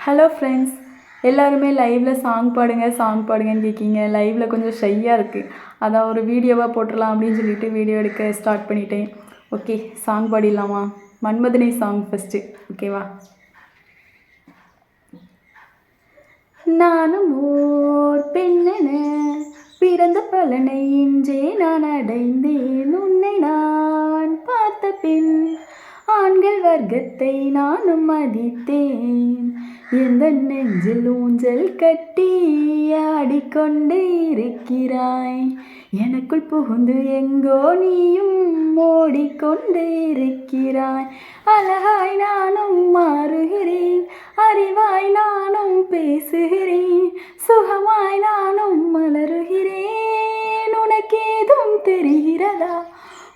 Hello friends எல்லாருமே லைவில் song பாடுங்க சாங் பாடுங்கன்னு கேட்கிங்க லைவில் கொஞ்சம் ஷையாக இருக்குது அதான் ஒரு வீடியோவாக போட்டுடலாம் அப்படின்னு சொல்லிட்டு வீடியோ எடுக்க ஸ்டார்ட் பண்ணிட்டேன். ஓகே சாங் பாடிடலாமா? மன்மதனை சாங் ஃபஸ்ட்டு ஓகேவா நானும் ஓர் பெண்ணென பிறந்த பலனை இன்றே நான் அடைந்தேன் உன்னை நான் பார்த்த பின் ஆண்கள் நானும் மதித்தேன். எந்த நெஞ்சில் ஊஞ்சல் கட்டி ஆடிக்கொண்டே இருக்கிறாய்? எனக்குள் புகுந்து எங்கோ நீயும் ஓடிக்கொண்டே இருக்கிறாய். அழகாய் நானும் மாறுகிறேன். அறிவாய் நானும் பேசுகிறேன். சுகமாய் நானும் மலருகிறேன். உனக்கேதும் தெரிகிறதா?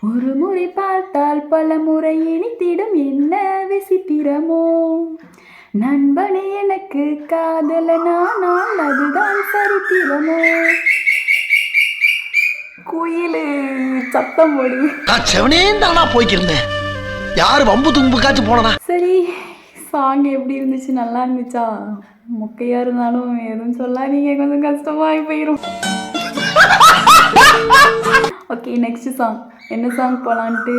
ஒரு முறை பார்த்தால் பல முறை இனித்திடும் என்ன விசித்திரமோ. நண்பனே எனக்கு காதலனா நான் அதுதான் சரித்திரமோ. குயிலு சத்தம் போடு. நான் செவனேந்தானா போய்க்கிருந்தேன். யாரு வம்பு தும்புக்காச்சும் போனனா சரி சாங் எப்படி இருந்துச்சு? நல்லா இருந்துச்சா? மொக்கையா இருந்தாலும் எதுவும் சொல்லாதீங்க. கொஞ்சம் கஷ்டமாகி போயிடும் ஓகே நெக்ஸ்ட் சாங் என்ன சாங் போகலான்ட்டு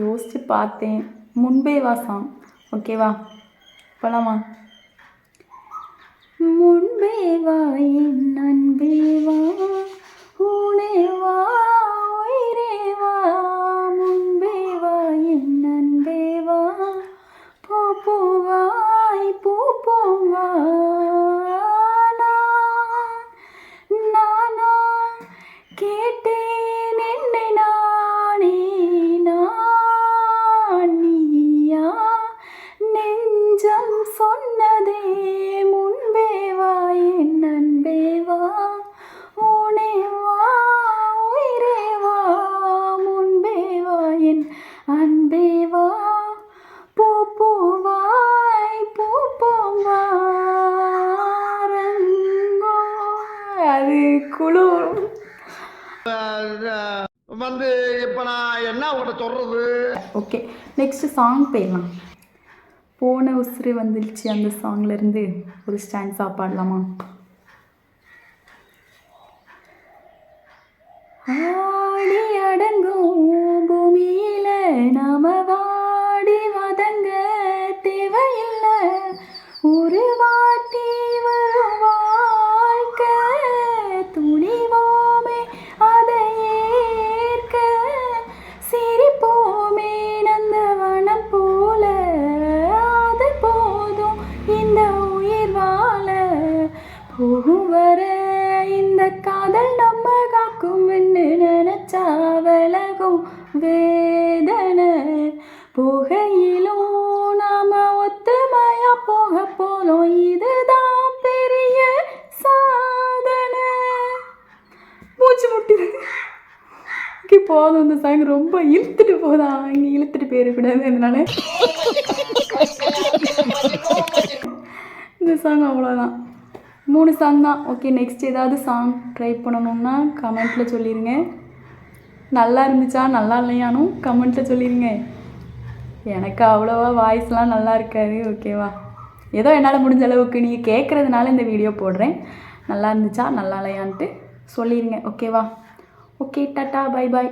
யோசிச்சு பார்த்தேன். முன்பே வா சாங் ஓகேவா போகலாமா முன்பே வா என் நண்பே வா. வந்து இப்ப நான் என்ன உங்கள்கிட்ட சொல்றது? ஓகே நெக்ஸ்ட் சாங் போயிடலாம் போன உசுறு வந்துடுச்சு அந்த சாங்லேருந்து ஒரு ஸ்டாண்ட் சாப்பாடலாமா ஆடி அட போகும் வர இந்த காதல் நம்ம காக்கும் நினைச்சா விலகும் வேதனை. போகையிலும் நாம ஒத்துமையா போக போலும் இதுதான் பெரிய சாதனை. மூச்சு முட்டுது. போதும் இந்த சாங் ரொம்ப இழுத்துட்டு போதா இங்கே இழுத்துட்டு போயிடக்கூடாது அதனால. இந்த சாங் அவ்வளோதான் மூணு சாங் தான். ஓகே நெக்ஸ்ட் ஏதாவது சாங் ட்ரை பண்ணணும்னா கமெண்ட்டில் சொல்லிடுங்க நல்லா இருந்துச்சா நல்லா இல்லையானும் கமெண்ட்டில் சொல்லிடுங்க எனக்கு அவ்வளோவா வாய்ஸ்லாம் நல்லா இருக்காது ஓகேவா ஏதோ என்னால் முடிஞ்ச அளவுக்கு நீங்கள் கேட்குறதுனால இந்த வீடியோ போடுறேன். நல்லா இருந்துச்சா நல்லா இல்லையான்ட்டு சொல்லிடுங்க ஓகேவா ஓகே டாட்டா பை பாய்